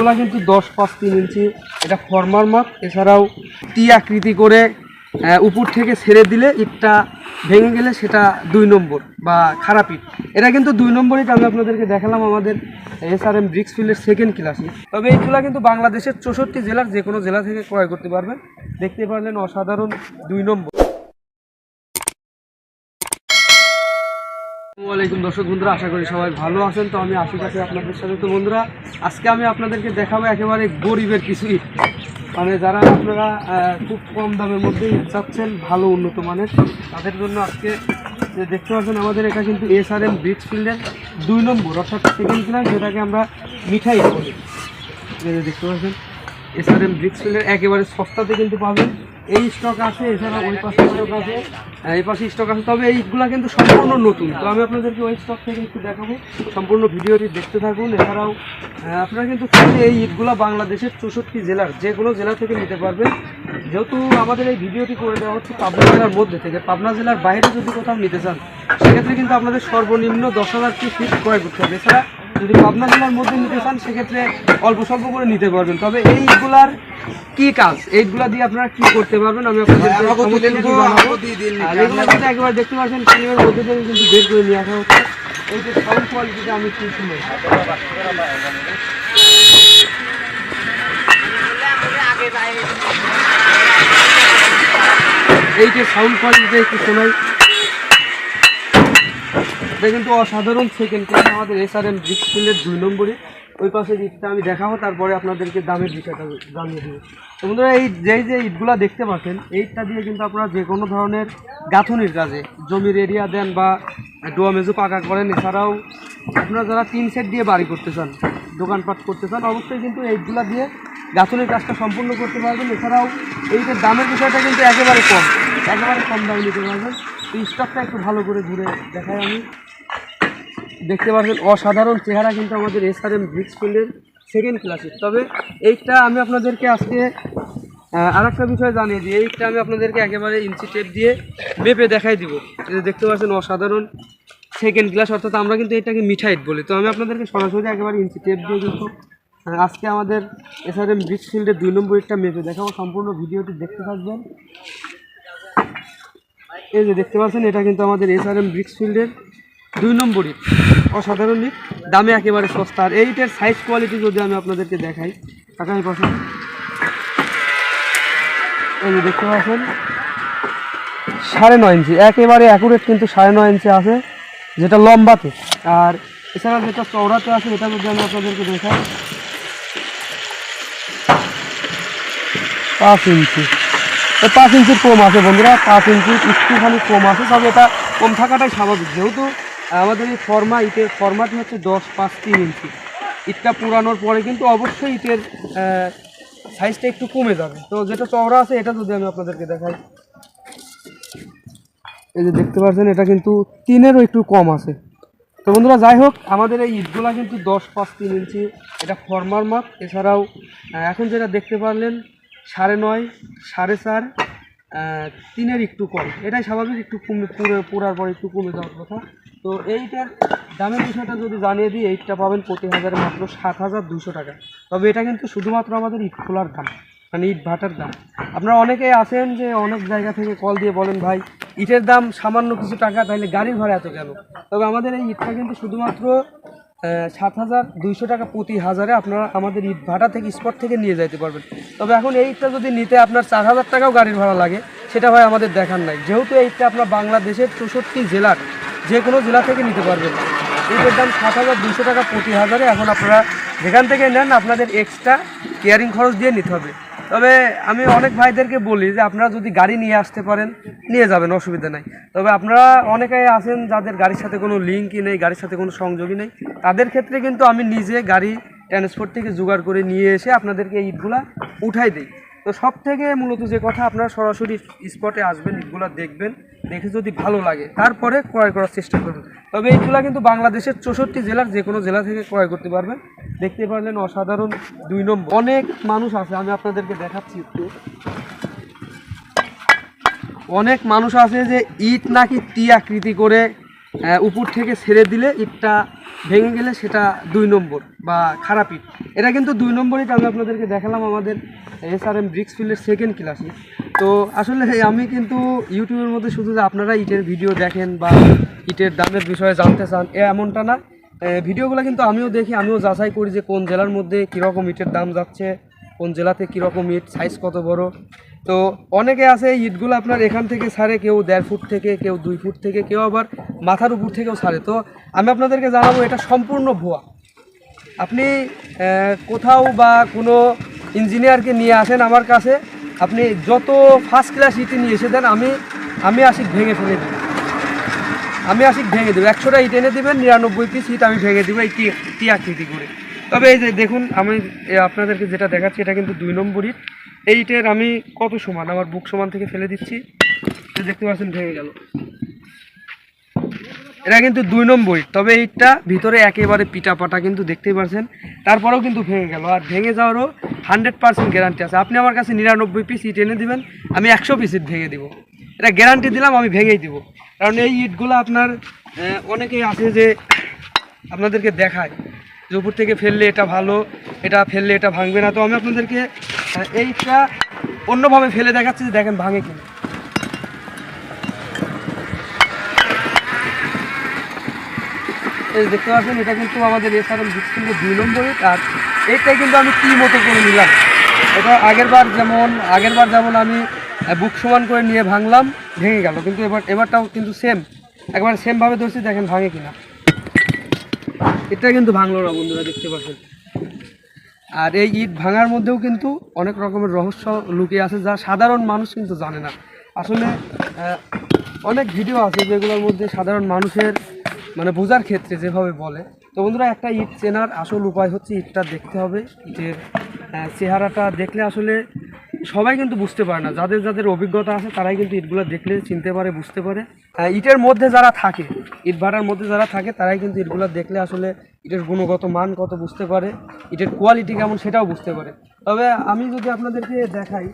ইটগুলা কিন্তু দশ পাঁচ তিন ইঞ্চি। এটা ফর্মার মাপ, এছাড়াও টি আকৃতি করে উপর থেকে ছেড়ে দিলে ইটটা ভেঙে গেলে সেটা দুই নম্বর বা খারাপ ইট। এটা কিন্তু দুই নম্বর ইট আমি আপনাদেরকে দেখালাম আমাদের এস আর এম ব্রিক্স ফিল্ডের সেকেন্ড ক্লাসে তবে এইগুলা কিন্তু বাংলাদেশের চৌষট্টি জেলার যে কোনো জেলা থেকে ক্রয় করতে পারবেন। দেখতে পারলেন অসাধারণ দুই নম্বর। আসসালামাইকুম দর্শক বন্ধুরা, আশা করি সবাই ভালো আছেন। তো আমি আশিক আছি আপনাদের সাথে। তো বন্ধুরা, আজকে আমি আপনাদেরকে দেখাবো একেবারে গরিবের কিছু ইট মানে যারা আপনারা খুব কম দামের মধ্যে চাচ্ছেন ভালো উন্নত মানের, তাদের জন্য আজকে, যে দেখতে পাচ্ছেন আমাদের এটা কিন্তু এস আর এম ব্রিজ ফিল্ডের দুই নম্বর, অর্থাৎ সেকেন্ড ক্লাস যেটাকে আমরা মিঠাই বলি। দেখতে পাচ্ছেন এস আর এম ব্রিক্স ফিল্ডের একেবারে সস্তাতে কিন্তু পাবেন। এই স্টক আছে এছাড়া ওই পাশে স্টক আছে আহ, এই পাশে স্টক আছে। তবে এইগুলা কিন্তু সম্পূর্ণ নতুন। তো আমি আপনাদেরকে ওই স্টক থেকে একটু দেখাবো। সম্পূর্ণ ভিডিওটি দেখতে থাকুন। এছাড়াও আপনারা কিন্তু এই ঈদগুলা বাংলাদেশের চৌষট্টি জেলার যে কোনো জেলা থেকে নিতে পারবেন। যেহেতু আমাদের এই ভিডিওটি করে দেওয়া হচ্ছে পাবনা জেলার মধ্যে থেকে। পাবনা জেলার বাইরে যদি কোথাও নিতে চান সেক্ষেত্রে কিন্তু আপনাদের সর্বনিম্ন দশ হাজার ফিট ক্রয় করতে হবে। এছাড়া যদি পাবনা জেলার মধ্যে নিতে চান সেক্ষেত্রে অল্প স্বল্প করে নিতে পারবেন। তবে এইগুলার কি কাজ? এইগুলা দিয়ে আপনারা কি করতে পারবেন? আমি আপনাদের কিন্তু একবার দেখতে পাচ্ছেন ক্রিমের মধ্যে থেকে কিন্তু বের করে নিয়ে আসা হচ্ছে। এই যে সাউন্ড কোয়ালিটিটা আমি কি শুনে। এই যে সাউন্ড কোয়ালিটি একটু শোনাই। এটা কিন্তু অসাধারণ সেকেন্ড ক্লাস আমাদের এস আর এম ডিসপ্লের দুই নম্বরে ওই পাশে ইটটা আমি দেখাবো, তারপরে আপনাদেরকে দামের বিষয়টা জানিয়ে দেবো। তো বন্ধুরা, এই যেই যে ইটগুলা দেখতে পাচ্ছেন, এইটা দিয়ে কিন্তু আপনারা যে কোনো ধরনের গাঁথনির কাজে, জমির এরিয়া দেন বা ডোয়া মেজু পাকা করেন, এছাড়াও আপনারা যারা তিন সেট দিয়ে বাড়ি করতে চান, দোকানপাট করতে চান, অবশ্যই কিন্তু এইগুলা দিয়ে গাঁথনির কাজটা সম্পূর্ণ করতে পারবেন। এছাড়াও এইটার দামের বিষয়টা কিন্তু একেবারে কম একেবারে কম দামে নিতে পারবেন। স্টকটা একটু ভালো করে ঘুরে দেখাই আমি। দেখতে পাচ্ছেন অসাধারণ চেহারা কিন্তু আমাদের এস আর এম ব্রিক্স ফিল্ডের সেকেন্ড ক্লাসের তবে এইটা আমি আপনাদেরকে আজকে আর একটা বিষয় জানিয়ে দিই। এইটা আমি আপনাদেরকে একেবারে ইঞ্চি টেপ দিয়ে মেপে দেখাই দিব। দেখতে পাচ্ছেন, অসাধারণ সেকেন্ড ক্লাস অর্থাৎ আমরা কিন্তু এটাকে মিঠাইট বলি। তো আমি আপনাদেরকে সরাসরি একেবারে ইঞ্চি টেপ দিয়ে কিন্তু আজকে আমাদের এস আর এম ব্রিক্স ফিল্ডের দুই নম্বর একটা মেপে দেখাবো। সম্পূর্ণ ভিডিওটি দেখতে থাকবেন। এই যে দেখতে পাচ্ছেন, এটা কিন্তু আমাদের এস আর এম ব্রিক্স ফিল্ডের দুই নম্বর ইট অসাধারণ ইট দামে একেবারে সস্তা। আর এইটার সাইজ কোয়ালিটি যদি আমি আপনাদেরকে দেখাই, আগামী পাশে এই দেখতে পাচ্ছেন, সাড়ে নয় ইঞ্চি একেবারে অ্যাকুরেট কিন্তু সাড়ে নয় ইঞ্চি আছে, যেটা লম্বাতে। আর এছাড়া যেটা চওড়াতে আছে, এটা যদি আমি আপনাদেরকে দেখাই, পাঁচ ইঞ্চি পাঁচ ইঞ্চির কম আছে বন্ধুরা, পাঁচ ইঞ্চি একটুখানি কম আছে, তবে এটা কম থাকাটাই স্বাভাবিক। যেহেতু আমাদের এই ফর্মা ইটের ফর্মাটি হচ্ছে দশ পাঁচ তিন ইঞ্চি। ইটটা পুরানোর পরে কিন্তু অবশ্যই ইটের সাইজটা একটু কমে যাবে। তো যেটা চওড়া আছে, এটা যদি আমি আপনাদেরকে দেখাই। এই যে দেখতে পাচ্ছেন, এটা কিন্তু তিনেরও একটু কম আছে। তো বন্ধুরা, যাই হোক, আমাদের এই ইটগুলা কিন্তু দশ পাঁচ তিন ইঞ্চি। এটা ফর্মার মাপ, এছাড়াও এখন যেটা দেখতে পারলেন, সাড়ে নয়, সাড়ে চার তিনের একটু কম। এটাই স্বাভাবিক, একটু কমে, পুরো, পুরার পর একটু কমে যাওয়ার কথা। তো এইটার দামের বিষয়টা যদি জানিয়ে দিই এইটটা পাবেন প্রতি হাজারে মাত্র সাত হাজার দুশো টাকা। তবে এটা কিন্তু শুধুমাত্র আমাদের ইট খোলার দাম মানে ইট ভাটার দাম। আপনারা অনেকে আছেন যে অনেক জায়গা থেকে কল দিয়ে বলেন, ভাই, ইটের দাম সামান্য কিছু টাকা তাহলে গাড়ির ভাড়া এত কেন? তবে আমাদের এই ইটটা কিন্তু শুধুমাত্র সাত হাজার দুইশো টাকা প্রতি হাজারে আপনারা আমাদের ইট ভাটা থেকে, স্পট থেকে নিয়ে যাইতে পারবেন। তবে এখন এই ইটটা যদি নিতে আপনার চার হাজার টাকাও গাড়ির ভাড়া লাগে, সেটা হয় আমাদের দেখার নাই। যেহেতু এই ইটটা আপনার বাংলাদেশের চৌষট্টি জেলার যে কোনো জেলা থেকে নিতে পারবেন। এইটার দাম সাত হাজার দুশো টাকা প্রতি হাজারে। এখন আপনারা যেখান থেকে নেন, আপনাদের এক্সট্রা কেয়ারিং খরচ দিয়ে নিতে হবে। তবে আমি অনেক ভাইদেরকে বলি যে, আপনারা যদি গাড়ি নিয়ে আসতে পারেন, নিয়ে যাবেন, অসুবিধা নাই। তবে আপনারা অনেকে আছেন যাদের গাড়ির সাথে কোনো লিঙ্কই নেই, গাড়ির সাথে কোনো সংযোগই নেই। তাদের ক্ষেত্রে কিন্তু আমি নিজে গাড়ি ট্রান্সপোর্ট থেকে জোগাড় করে নিয়ে এসে আপনাদেরকে ইটগুলা উঠাই দিই। তো সব থেকে মূলত যে কথা আপনারা সরাসরি স্পটে আসবেন ইটগুলা দেখবেন। দেখে যদি ভালো লাগে, তারপরে ক্রয় করার চেষ্টা করবেন। তবে এইগুলা কিন্তু বাংলাদেশের চৌষট্টি জেলার যে কোনো জেলা থেকে ক্রয় করতে পারবেন। দেখতে পারলেন অসাধারণ দুই নম্বর অনেক মানুষ আছে, আমি আপনাদেরকে দেখাচ্ছি একটু। অনেক মানুষ আছে যে ইট নাকি টি আকৃতি করে উপর থেকে ছেড়ে দিলে ইটটা ভেঙে গেলে সেটা দুই নম্বর বা খারাপ ইট। এটা কিন্তু দুই নম্বর ইট আমি আপনাদেরকে দেখালাম আমাদের এস আর এম ব্রিক্স ফিল্ডের সেকেন্ড ক্লাসে তো আসলে আমি কিন্তু ইউটিউবের মধ্যে শুধু যে আপনারা ইটের ভিডিও দেখেন বা ইটের দামের বিষয়ে জানতে চান, এ এমনটা না। ভিডিওগুলো কিন্তু আমিও দেখি, আমিও যাচাই করি যে কোন জেলার মধ্যে কীরকম ইটের দাম যাচ্ছে, কোন জেলাতে কীরকম ইট সাইজ কত বড়। তো অনেকে আছে এই ইটগুলো আপনার এখান থেকে ছাড়ে, কেউ দেড় ফুট থেকে, কেউ দুই ফুট থেকে, কেউ আবার মাথার উপর থেকেও ছাড়ে। তো আমি আপনাদেরকে জানাব, এটা সম্পূর্ণ ভুয়া। আপনি কোথাও বা কোনো ইঞ্জিনিয়ারকে নিয়ে আসেন আমার কাছে আপনি যত ফার্স্ট ক্লাস ইটে নিয়ে এসে দেন আমি আমি আসি ভেঙে ফেলে দিই আমি আসি ভেঙে দেবো। একশোটা ইট এনে দেবেন, নিরানব্বই পিস ইট আমি ভেঙে দেবো এই টি আকৃতি করে। তবে এই যে দেখুন, আমি আপনাদেরকে যেটা দেখাচ্ছি, এটা কিন্তু দুই নম্বর ইট। এই ইটের আমি কত সমান? আমার বুক সমান থেকে ফেলে দিচ্ছি। দেখতে পাচ্ছেন, ভেঙে গেল। এটা কিন্তু দুই নম্বর ইট তবে ইটটা ভিতরে একেবারে পিটা পাটা কিন্তু দেখতেই পারছেন। তারপরেও কিন্তু ভেঙে গেল, আর ভেঙে যাওয়ারও হান্ড্রেড পার্সেন্ট গ্যারান্টি আছে। আপনি আমার কাছে নিরানব্বই পিস ইট এনে দেবেন, আমি একশো পিস ইট ভেঙে দিব। এটা গ্যারান্টি দিলাম, আমি ভেঙেই দিব। কারণ এই ইটগুলো আপনার অনেকেই আছে যে আপনাদেরকে দেখায়, যে উপর থেকে ফেললে এটা ভালো, এটা ফেললে এটা ভাঙবে না। তো আমি আপনাদেরকে এইটা অন্যভাবে ফেলে দেখাচ্ছি যে দেখেন ভাঙে কিনা। এই দেখতে পাচ্ছেন, এটা কিন্তু আমাদের এসআরএম ডিস্ট্রিক্টের দুই নম্বর ইট আর এইটাই কিন্তু আমি কি মতো করে নিলাম। এটা আগের বার যেমন, আগের বার যেমন আমি বুক সমান করে নিয়ে ভাঙলাম, ভেঙে গেল। কিন্তু এবার, এবারটাও কিন্তু সেম একবার সেমভাবে ধরছি, দেখেন ভাঙে কিনা। এটা কিন্তু ভাঙলো না, বন্ধুরা, দেখতে পাচ্ছেন। আর এই ইট ভাঙার মধ্যেও কিন্তু অনেক রকমের রহস্য লুকিয়ে আছে, যা সাধারণ মানুষ কিন্তু জানে না। আসলে অনেক ভিডিও আছে যেগুলোর মধ্যে সাধারণ মানুষের মানে বোঝার ক্ষেত্রে যেভাবে বলে। তো বন্ধুরা, একটা ইট চেনার আসল উপায় হচ্ছে ইটটা দেখতে হবে। ইটের চেহারাটা দেখলে আসলে সবাই কিন্তু বুঝতে পারে না। যাদের যাদের অভিজ্ঞতা আছে, তারাই কিন্তু ইটগুলো দেখলে, চিনতে পারে, বুঝতে পারে। ইটের মধ্যে যারা থাকে, ইট ভাটার মধ্যে যারা থাকে, তারাই কিন্তু ইটগুলো দেখলে আসলে ইটের গুণগত মান কত বুঝতে পারে, ইটের কোয়ালিটি কেমন সেটাও বুঝতে পারে। তবে আমি যদি আপনাদেরকে দেখাই,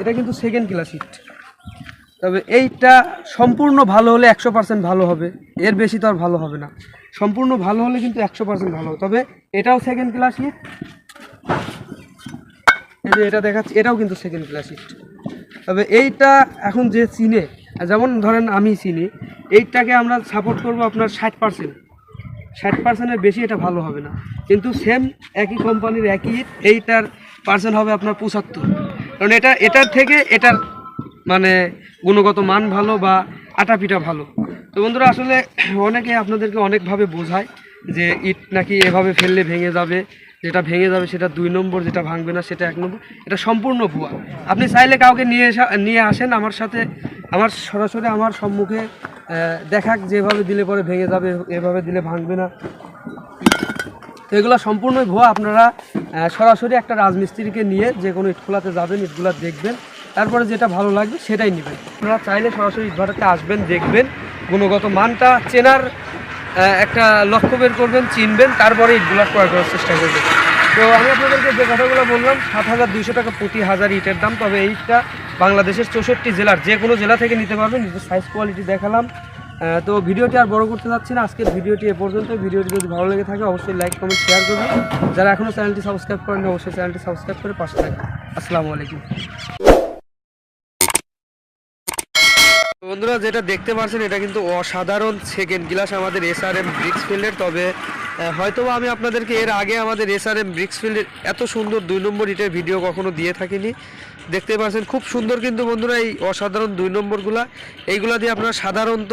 এটা কিন্তু সেকেন্ড ক্লাস ইট। তবে এইটা সম্পূর্ণ ভালো হলে একশো পার্সেন্ট ভালো হবে। এর বেশি তো আর ভালো হবে না। সম্পূর্ণ ভালো হলে কিন্তু একশো পার্সেন্ট ভালো তবে এটাও সেকেন্ড ক্লাস ইট এই যে এটা দেখাচ্ছি, এটাও কিন্তু সেকেন্ড ক্লাস তবে এইটা এখন যে চিনে যেমন ধরেন আমি চিনি, এইটাকে আমরা সাপোর্ট করব আপনার ষাট পার্সেন্ট ষাট পার্সেন্টের বেশি এটা ভালো হবে না। কিন্তু সেম একই কোম্পানির একই ইট এইটার পার্সেন্ট হবে আপনার পঁচাত্তর। কারণ এটা, এটার থেকে এটার মানে গুণগত মান ভালো বা আটা পিঠা ভালো। তো বন্ধুরা, আসলে অনেকে আপনাদেরকে অনেকভাবে বোঝায় যে ইট নাকি এভাবে ফেললে ভেঙে যাবে, যেটা ভেঙে যাবে সেটা দুই নম্বর, যেটা ভাঙবে না সেটা এক নম্বর, এটা সম্পূর্ণ ভুয়া। আপনি চাইলে কাউকে নিয়ে নিয়ে আসেন আমার সাথে, আমার সরাসরি আমার সম্মুখে দেখাক যেভাবে দিলে পরে ভেঙে যাবে, এভাবে দিলে ভাঙবে না। তো এগুলো সম্পূর্ণই ভুয়া, আপনারা সরাসরি একটা রাজমিস্ত্রিকে নিয়ে যে কোনো ইটখোলাতে যাবেন, ইটগুলা দেখবেন। তারপরে যেটা ভালো লাগবে সেটাই নেবেন। আপনারা চাইলে সরাসরি ইটভাটাতে আসবেন, দেখবেন, গুণগত মানটা চেনার একটা লক্ষ্য বের করবেন, চিনবেন, তারপরে ইটগুলা ক্রয় করার চেষ্টা করবেন। তো আমি আপনাদেরকে যে কথাগুলো বললাম, সাত হাজার দুইশো টাকা প্রতি হাজার ইটের দাম, তবে এই ইটটা বাংলাদেশের চৌষট্টি জেলার যে কোনো জেলা থেকে নিতে পারবেন, নিজের সাইজ কোয়ালিটি দেখালাম। তো ভিডিওটি আর বড় করতে যাচ্ছি না, আজকের ভিডিওটি এ পর্যন্ত ভিডিওটি যদি ভালো লেগে থাকে, অবশ্যই লাইক কমেন্ট শেয়ার করবেন। যারা এখনও চ্যানেলটি সাবস্ক্রাইব করেন অবশ্যই চ্যানেলটি সাবস্ক্রাইব করে পাশে থাকবেন। আসসালামু আলাইকুম। বন্ধুরা, যেটা দেখতে পাচ্ছেন, এটা কিন্তু অসাধারণ সেকেন্ড গ্লাস আমাদের এস আর এম ব্রিক্সফিল্ডের তবে হয়তো হয়তোবা আমি আপনাদেরকে এর আগে আমাদের এস আর এম ব্রিক্স ফিল্ডের এত সুন্দর দুই নম্বর ইটের ভিডিও কখনো দিয়ে থাকিনি। দেখতে পাচ্ছেন, খুব সুন্দর কিন্তু বন্ধুরা এই অসাধারণ দুই নম্বরগুলা। এইগুলা দিয়ে আপনারা সাধারণত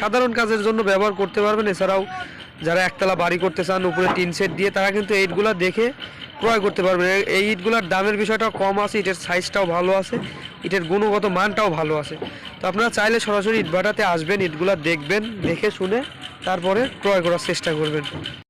সাধারণ কাজের জন্য ব্যবহার করতে পারবেন। এছাড়াও যারা একতলা বাড়ি করতে চান, উপরে টিন সেট দিয়ে, তারা কিন্তু এই দেখে ক্রয় করতে পারবেন। এই ইটগুলার দামের বিষয়টা কম আছে ইটের সাইজটাও ভালো আছে ইটের গুণগত মানটাও ভালো আছে। তো আপনারা চাইলে সরাসরি ইটভাটাতে আসবেন, ইটগুলা দেখবেন, দেখে শুনে তারপরে ক্রয় করার চেষ্টা করবেন।